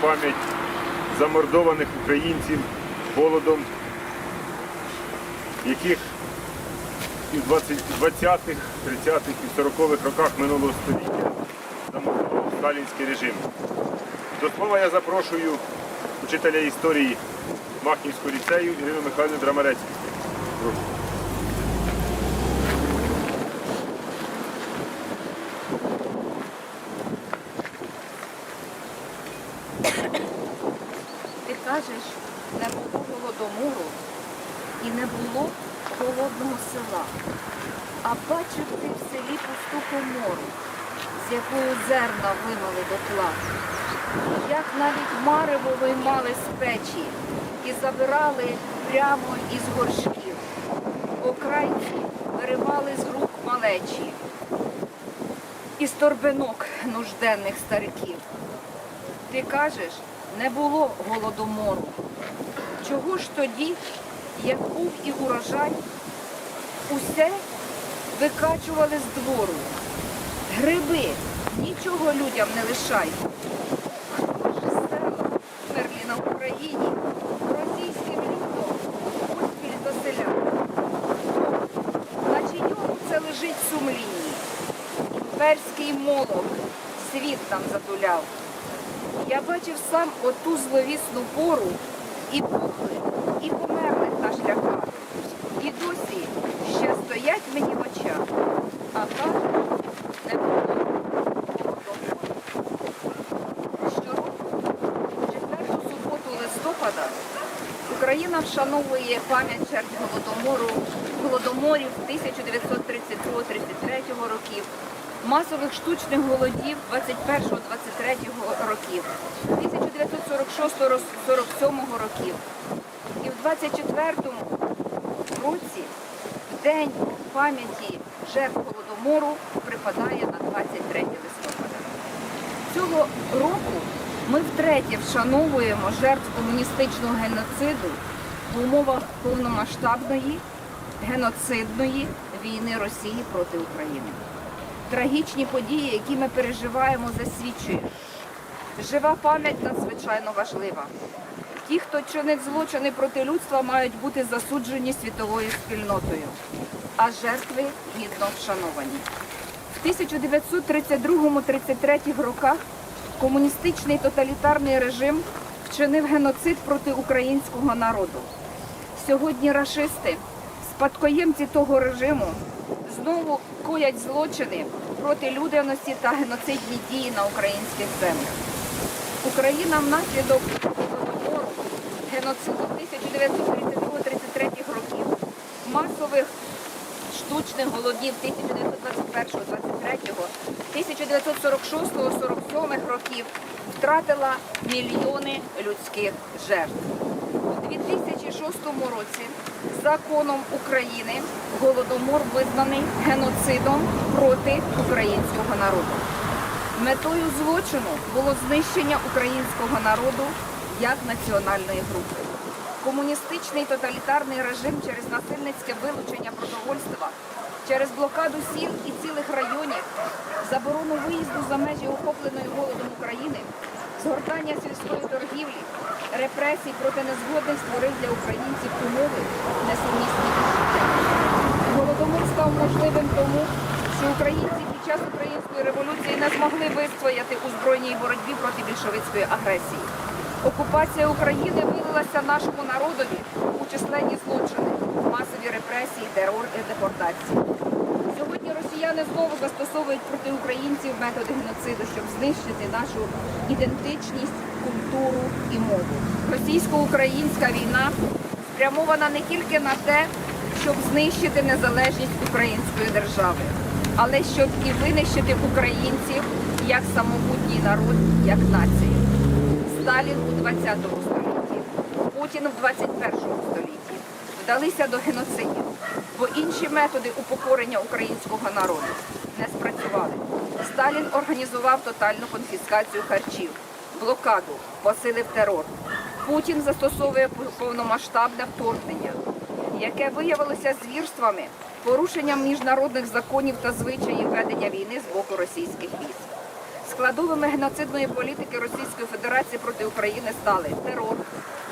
пам'ять замордованих українців голодом, яких і в 20 20-х, 30-х і 40-х роках минулого століття замордував сталінський режим. До слова я запрошую учителя історії Махнівського ліцею Ірину Михайлівну Драмарецьку. Ти кажеш, не було голодомору і не було голодного села. А бачив ти в селі пусту комору, з якою зерна вимили до тла. Як навіть марево виймали з печі і забирали прямо із горшків. Окрайці виривали з рук малечі, із торбинок нужденних стариків. Ти кажеш, не було голодомору. Чого ж тоді, як був і урожай, усе викачували з двору? Гриби, нічого людям не лишай. Хто ж села мерлі на Україні російським лютом поспіль до селян? На чийому це лежить сумлінні? Імперський молок світ там затуляв. Я бачив сам оту зловісну пору і пухли, і померлих на шляхах. І досі ще стоять мені в очах, а кажуть, не було. Щороку, четверту суботу листопада, Україна вшановує пам'ять жертв голодомору, голодоморів 1932-33 років, масових штучних голодів 21-23 років, 1946-47 років. І в 24-му році в день пам'яті жертв голодомору припадає на 23 листопада. Цього року ми втретє вшановуємо жертв комуністичного геноциду в умовах повномасштабної геноцидної війни Росії проти України. Трагічні події, які ми переживаємо, засвідчують. Жива пам'ять надзвичайно важлива. Ті, хто чинить злочини проти людства, мають бути засуджені світовою спільнотою, а жертви гідно вшановані. В 1932-33 роках комуністичний тоталітарний режим вчинив геноцид проти українського народу. Сьогодні рашисти, спадкоємці того режиму, знову коять злочини проти людяності та геноцидні дії на українських землях. Україна внаслідок голодомору, геноциду 1932-33 років, масових штучних голодів 1921-23, 1946-47 років втратила мільйони людських жертв. У 2006 році законом України голодомор визнаний геноцидом проти українського народу. Метою злочину було знищення українського народу як національної групи. Комуністичний тоталітарний режим через насильницьке вилучення продовольства, через блокаду сіл і цілих районів, заборону виїзду за межі охопленої голодом України, згортання сільської торгівлі, репресій проти незгодних створив для українців умови несумісні із життям. Голодомор став можливим тому, що українці під час української революції не змогли вистояти у збройній боротьбі проти більшовицької агресії. Окупація України вилилася нашому народові у численні злочини, масові репресії, терор і депортації. Росіяни знову застосовують проти українців методи геноциду, щоб знищити нашу ідентичність, культуру і мову. Російсько-українська війна спрямована не тільки на те, щоб знищити незалежність української держави, але щоб і винищити українців як самобутній народ, як націю. Сталін у 20 столітті, Путін в 21 столітті вдалися до геноцидів, бо інші методи упокорення українського народу не спрацювали. Сталін організував тотальну конфіскацію харчів, блокаду, посилив терор. Путін застосовує повномасштабне вторгнення, яке виявилося звірствами, порушенням міжнародних законів та звичаїв ведення війни з боку російських військ. Складовими геноцидної політики Російської Федерації проти України стали терор,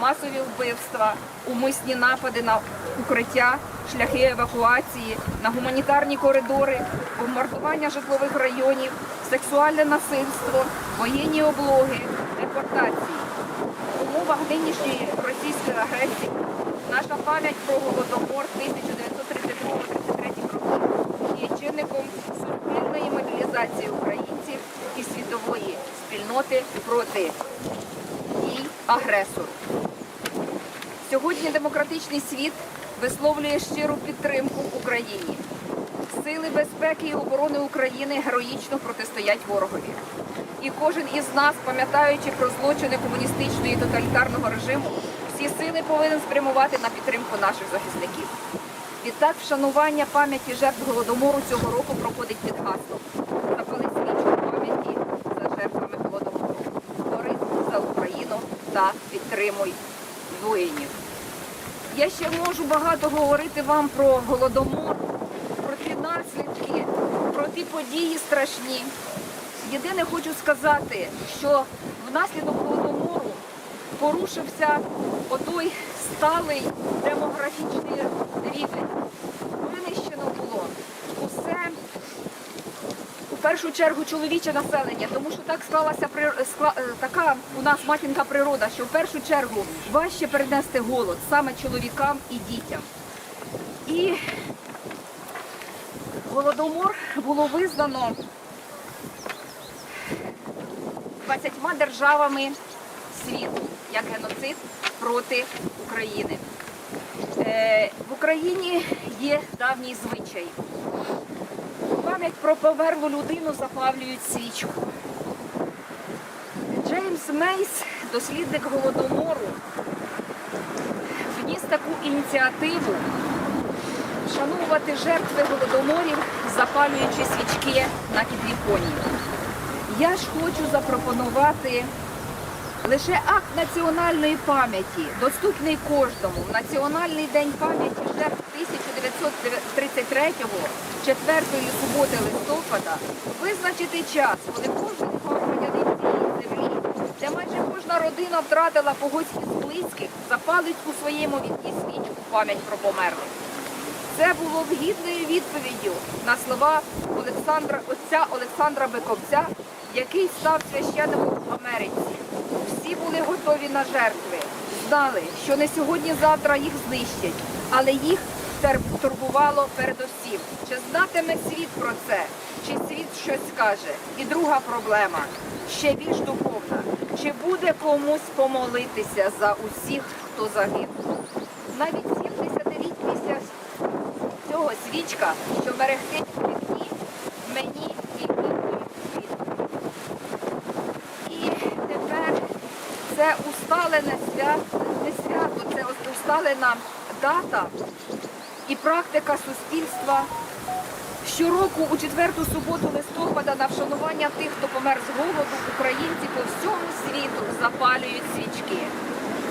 масові вбивства, умисні напади на укриття, шляхи евакуації, на гуманітарні коридори, бомбардування житлових районів, сексуальне насильство, воєнні облоги, депортації. В умовах нинішньої російської агресії наша пам'ять про голодомор 1932-33 років є чинником суб'єктної мобілізації українців і світової спільноти проти дій агресору. Сьогодні демократичний світ висловлює щиру підтримку Україні. Сили безпеки і оборони України героїчно протистоять ворогові. І кожен із нас, пам'ятаючи про злочини комуністичного і тоталітарного режиму, всі сили повинен спрямувати на підтримку наших захисників. Відтак, вшанування пам'яті жертв голодомору цього року проходить під гаслом «Запали свічку пам'яті за жертвами голодомору. Борись за Україну та підтримуй воїнів. Я ще можу багато говорити вам про голодомор, про ті наслідки, про ті події страшні. Єдине хочу сказати, що внаслідок голодомору порушився отой сталий демографічний рівень. Винищено було усе у першу чергу чоловіче населення, тому що так склалася е, така у нас матінка природа, що в першу чергу важче перенести голод саме чоловікам і дітям. І голодомор було визнано 20 державами світу як геноцид проти України. Е, в Україні є давній звичай. Пам'ять про померлу людину запалюють свічку. Джеймс Мейс, дослідник голодомору, вніс таку ініціативу вшановувати жертви голодоморів, запалюючи свічки на підвіконні. Я ж хочу запропонувати лише акт національної пам'яті, доступний кожному. Національний день пам'яті жертв 1933-го, 4-ї суботи листопада, визначити час, коли кожен громадянин цієї землі, де майже кожна родина втратила когось із близьких, запалить у своєму вікні свічку пам'ять про померлих. Це було б гідною відповіддю на слова Олександра, отця Олександра Биковця, який став священником в Америці. Всі були готові на жертви, знали, що не сьогодні-завтра їх знищать, але їх турбувало передусім. Чи знатиме світ про це? Чи світ щось скаже? І друга проблема ще більш духовна. Чи буде комусь помолитися за усіх, хто загинув? Навіть 70 рік після цього свічка, що у вікні, мені і світу. І тепер це усталене свято, не свято, це усталена дата і практика суспільства. Щороку у четверту суботу листопада на вшанування тих, хто помер з голоду, українці по всьому світу запалюють свічки.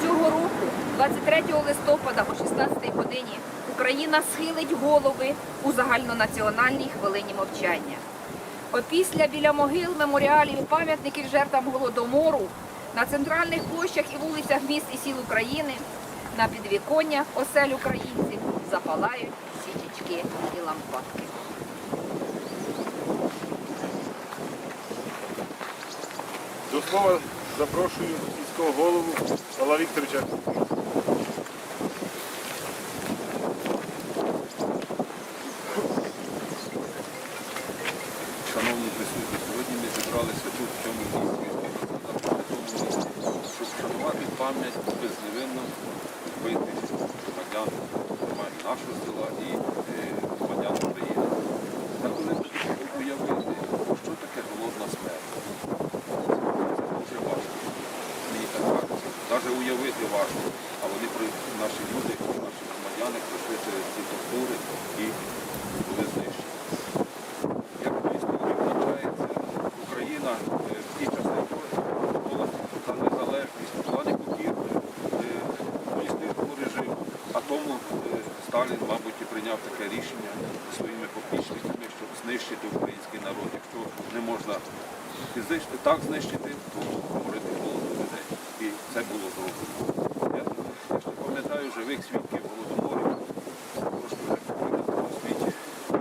Цього року, 23 листопада о 16 годині, Україна схилить голови у загальнонаціональній хвилині мовчання. Опісля біля могил, меморіалів і пам'ятників жертвам голодомору на центральних площах і вулицях міст і сіл України на підвіконнях осель українців запалають свічечки і лампадки. До слова запрошую міського голову Павла Вікторовича. Шановні присутні, сьогодні ми зібралися тут в цьому місці, щоб вшанувати пам'ять безневинно вбитих громадян нашого села. І е, громадян України. Та коли уявити, що таке голодна смерть, це дуже важко. Мені так кажеться. Навіть уявити важко, а вони при- наші люди, наші громадяни пройшли через ці тортури і були знищені. Як в історії визначається, Україна е, в ті часи боролася за незалежність, була не покірною е, комуністичному режиму. А тому е, Сталін, мабуть, і прийняв таке рішення своїми попічниками, щоб знищити український народ. Якщо не можна фізично так знищити, то говорити голоду людей. І це було зроблено. Я, я ще пам'ятаю живих свідків голодоморів. Трошки вже в світі.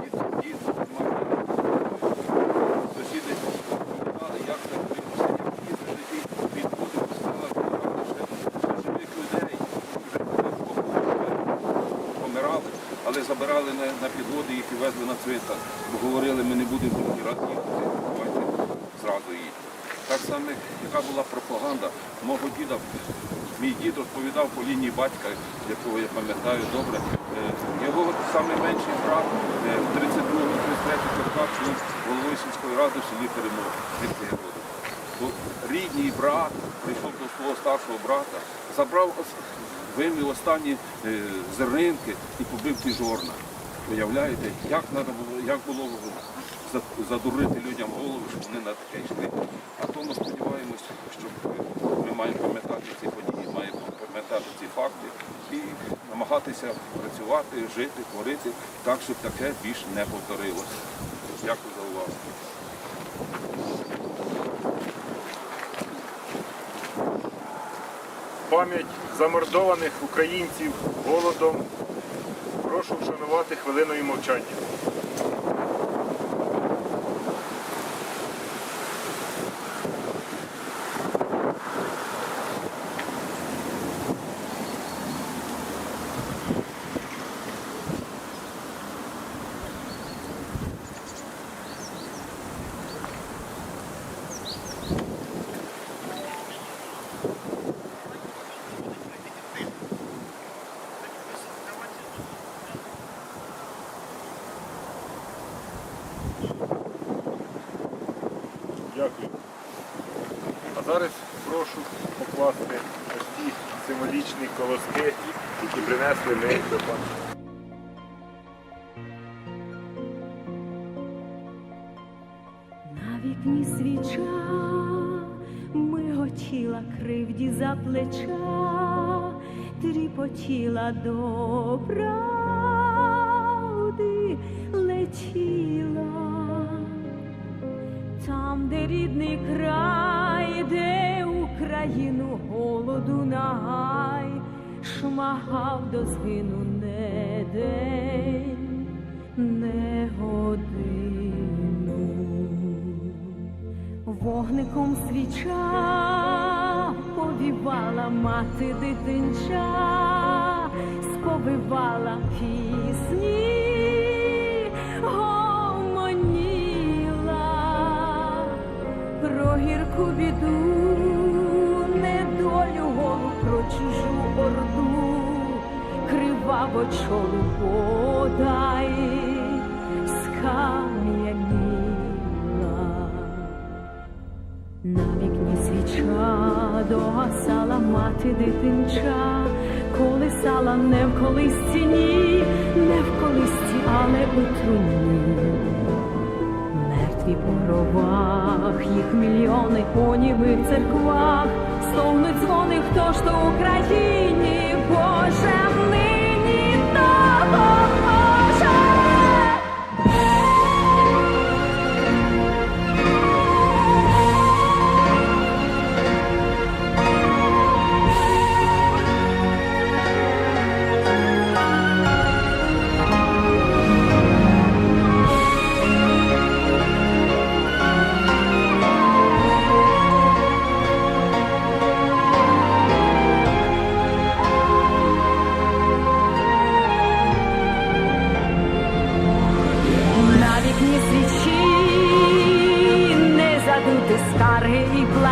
Дід, дід, мама, сусіди пам'ятали, як це потрібно їздити, відходив з села, збирали ще живих людей, вже помирали, але забирали на, на підводи їх і везли на цвинтар. Бо говорили, ми не будемо другий раз їхати, давайте зразу їдемо. Так само, яка була пропаганда мого діда. Мій дід розповідав по лінії батька, якого я пам'ятаю добре. Е, Його найменший брат в 32-33 роках був головою сільської ради в селі Перемог. Рідний брат прийшов до свого старшого брата, забрав, вимів останні е, зернинки і побив ті жорна. Уявляєте, як надо було, як було задурити людям голову, щоб вони на таке йшли. А то ми сподіваємось, що ми маємо пам'ятати ці події, маємо пам'ятати ці факти і намагатися працювати, жити, творити так, щоб таке більш не повторилося. Дякую за увагу. Пам'ять замордованих українців голодом. Прошу вшанувати хвилиною мовчання. Дякую. А зараз прошу покласти ось ці символічні колоски, які принесли ми до пана. На вікні свіча миготіла кривді за плеча, тріпотіла до правди летіла. Там, де рідний край, де Україну голоду нагай, шмагав до згину не день, не годину. Вогником свіча повівала мати дитинча, сповивала пісні, гомоніла про гірку біду, криваво чолу скам'яніла. На вікні свіча догасала мати дитинча, колисала не в колисці, ні, не в колисці, але у труні. Мертві по гробах, їх мільйони по німих церквах, стогнуть дзвони, хто ж то Україні, Боже,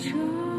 На вікні свіча